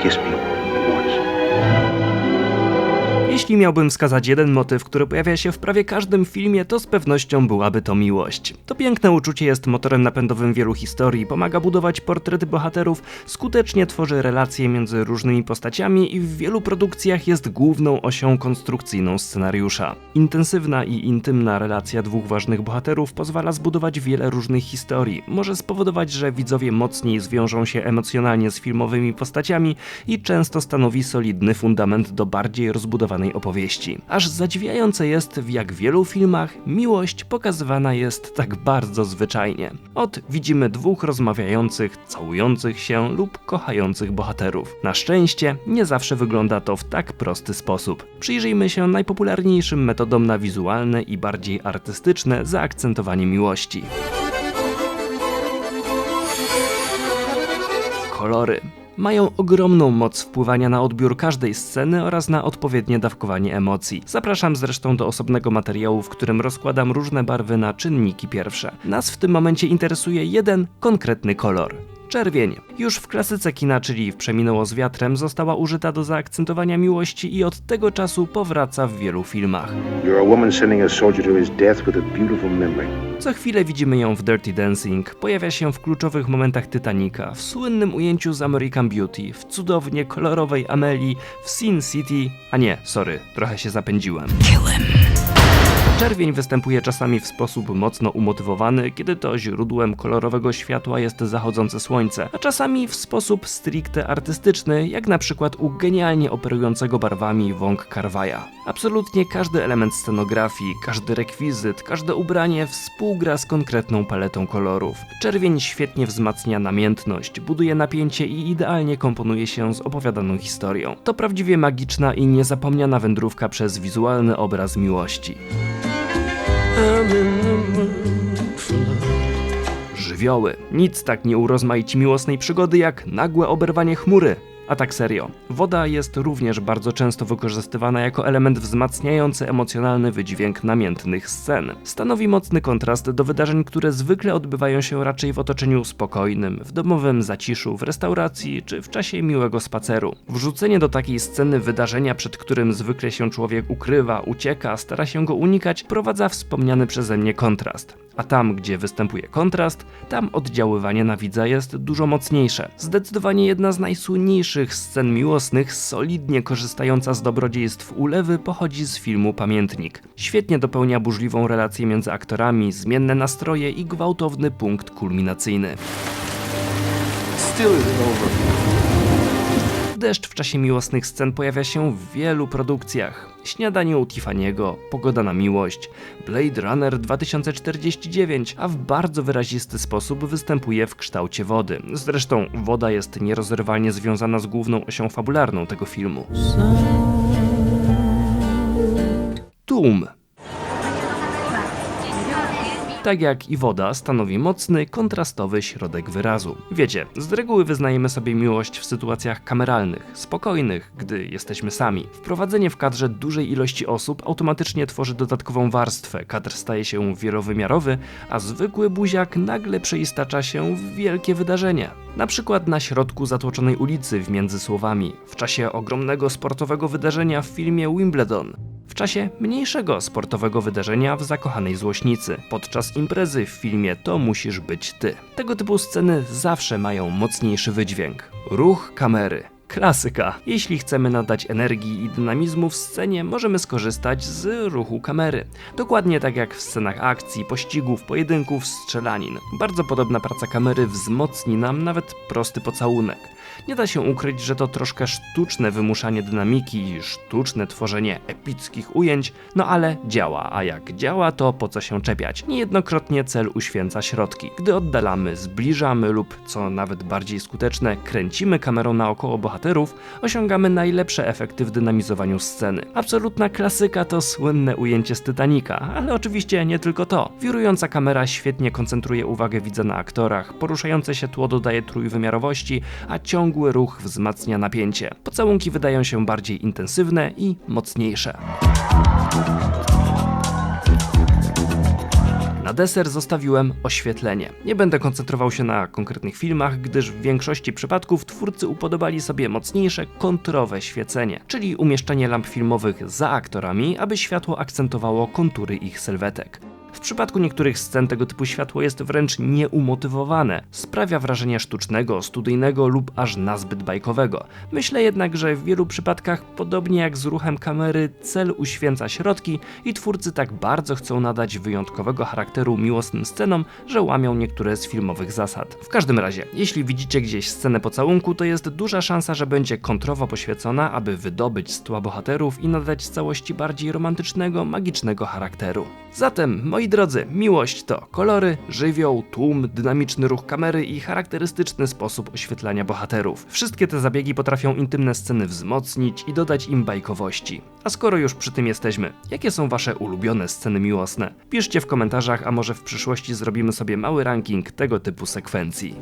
Kiss me once. Jeśli miałbym wskazać jeden motyw, który pojawia się w prawie każdym filmie, to z pewnością byłaby to miłość. To piękne uczucie jest motorem napędowym wielu historii, pomaga budować portrety bohaterów, skutecznie tworzy relacje między różnymi postaciami i w wielu produkcjach jest główną osią konstrukcyjną scenariusza. Intensywna i intymna relacja dwóch ważnych bohaterów pozwala zbudować wiele różnych historii. Może spowodować, że widzowie mocniej zwiążą się emocjonalnie z filmowymi postaciami i często stanowi solidny fundament do bardziej rozbudowanej opowieści. Aż zadziwiające jest, w jak wielu filmach miłość pokazywana jest tak bardzo zwyczajnie. Ot widzimy dwóch rozmawiających, całujących się lub kochających bohaterów. Na szczęście nie zawsze wygląda to w tak prosty sposób. Przyjrzyjmy się najpopularniejszym metodom na wizualne i bardziej artystyczne zaakcentowanie miłości. Kolory mają ogromną moc wpływania na odbiór każdej sceny oraz na odpowiednie dawkowanie emocji. Zapraszam zresztą do osobnego materiału, w którym rozkładam różne barwy na czynniki pierwsze. Nas w tym momencie interesuje jeden konkretny kolor. Czerwień. Już w klasyce kina, czyli w Przeminęło z wiatrem, została użyta do zaakcentowania miłości i od tego czasu powraca w wielu filmach. You're a woman sending a soldier to his death with a beautiful memory. Co chwilę widzimy ją w Dirty Dancing, pojawia się w kluczowych momentach Titanica, w słynnym ujęciu z American Beauty, w cudownie kolorowej Amelii, w Sin City, a nie, sorry, trochę się zapędziłem. Czerwień występuje czasami w sposób mocno umotywowany, kiedy to źródłem kolorowego światła jest zachodzące słońce, a czasami w sposób stricte artystyczny, jak na przykład u genialnie operującego barwami Wong Karwaja. Absolutnie każdy element scenografii, każdy rekwizyt, każde ubranie współgra z konkretną paletą kolorów. Czerwień świetnie wzmacnia namiętność, buduje napięcie i idealnie komponuje się z opowiadaną historią. To prawdziwie magiczna i niezapomniana wędrówka przez wizualny obraz miłości. Żywioły. Nic tak nie urozmaici miłosnej przygody jak nagłe oberwanie chmury. A tak serio. Woda jest również bardzo często wykorzystywana jako element wzmacniający emocjonalny wydźwięk namiętnych scen. Stanowi mocny kontrast do wydarzeń, które zwykle odbywają się raczej w otoczeniu spokojnym, w domowym zaciszu, w restauracji czy w czasie miłego spaceru. Wrzucenie do takiej sceny wydarzenia, przed którym zwykle się człowiek ukrywa, ucieka, stara się go unikać, prowadza wspomniany przeze mnie kontrast. A tam, gdzie występuje kontrast, tam oddziaływanie na widza jest dużo mocniejsze. Zdecydowanie jedna z najsłynniejszych scen miłosnych, solidnie korzystająca z dobrodziejstw ulewy, pochodzi z filmu Pamiętnik. Świetnie dopełnia burzliwą relację między aktorami, zmienne nastroje i gwałtowny punkt kulminacyjny. Still isn't over. Deszcz w czasie miłosnych scen pojawia się w wielu produkcjach. Śniadanie u Tiffany'ego, Pogoda na miłość, Blade Runner 2049, a w bardzo wyrazisty sposób występuje w kształcie wody. Zresztą woda jest nierozerwalnie związana z główną osią fabularną tego filmu. Tłum. Tak jak i woda stanowi mocny, kontrastowy środek wyrazu. Wiecie, z reguły wyznajemy sobie miłość w sytuacjach kameralnych, spokojnych, gdy jesteśmy sami. Wprowadzenie w kadrze dużej ilości osób automatycznie tworzy dodatkową warstwę, kadr staje się wielowymiarowy, a zwykły buziak nagle przeistacza się w wielkie wydarzenie. Na przykład na środku zatłoczonej ulicy w między słowami, w czasie ogromnego sportowego wydarzenia w filmie Wimbledon, czasie mniejszego sportowego wydarzenia w zakochanej złośnicy, podczas imprezy w filmie To musisz być ty. Tego typu sceny zawsze mają mocniejszy wydźwięk. Ruch kamery. Klasyka. Jeśli chcemy nadać energii i dynamizmu w scenie, możemy skorzystać z ruchu kamery. Dokładnie tak jak w scenach akcji, pościgów, pojedynków, strzelanin. Bardzo podobna praca kamery wzmocni nam nawet prosty pocałunek. Nie da się ukryć, że to troszkę sztuczne wymuszanie dynamiki i sztuczne tworzenie epickich ujęć, no ale działa, a jak działa, to po co się czepiać? Niejednokrotnie cel uświęca środki. Gdy oddalamy, zbliżamy lub, co nawet bardziej skuteczne, kręcimy kamerą naokoło bohaterów, osiągamy najlepsze efekty w dynamizowaniu sceny. Absolutna klasyka to słynne ujęcie z Titanica, ale oczywiście nie tylko to. Wirująca kamera świetnie koncentruje uwagę widza na aktorach, poruszające się tło dodaje trójwymiarowości, a ciągły ruch wzmacnia napięcie. Pocałunki wydają się bardziej intensywne i mocniejsze. Deser zostawiłem oświetlenie. Nie będę koncentrował się na konkretnych filmach, gdyż w większości przypadków twórcy upodobali sobie mocniejsze kontrowe świecenie, czyli umieszczenie lamp filmowych za aktorami, aby światło akcentowało kontury ich sylwetek. W przypadku niektórych scen tego typu światło jest wręcz nieumotywowane, sprawia wrażenie sztucznego, studyjnego lub aż nazbyt bajkowego. Myślę jednak, że w wielu przypadkach, podobnie jak z ruchem kamery, cel uświęca środki i twórcy tak bardzo chcą nadać wyjątkowego charakteru miłosnym scenom, że łamią niektóre z filmowych zasad. W każdym razie, jeśli widzicie gdzieś scenę pocałunku, to jest duża szansa, że będzie kontrowo poświecona, aby wydobyć z tła bohaterów i nadać całości bardziej romantycznego, magicznego charakteru. Zatem, moi drodzy, miłość to kolory, żywioł, tłum, dynamiczny ruch kamery i charakterystyczny sposób oświetlania bohaterów. Wszystkie te zabiegi potrafią intymne sceny wzmocnić i dodać im bajkowości. A skoro już przy tym jesteśmy, jakie są wasze ulubione sceny miłosne? Piszcie w komentarzach, a może w przyszłości zrobimy sobie mały ranking tego typu sekwencji.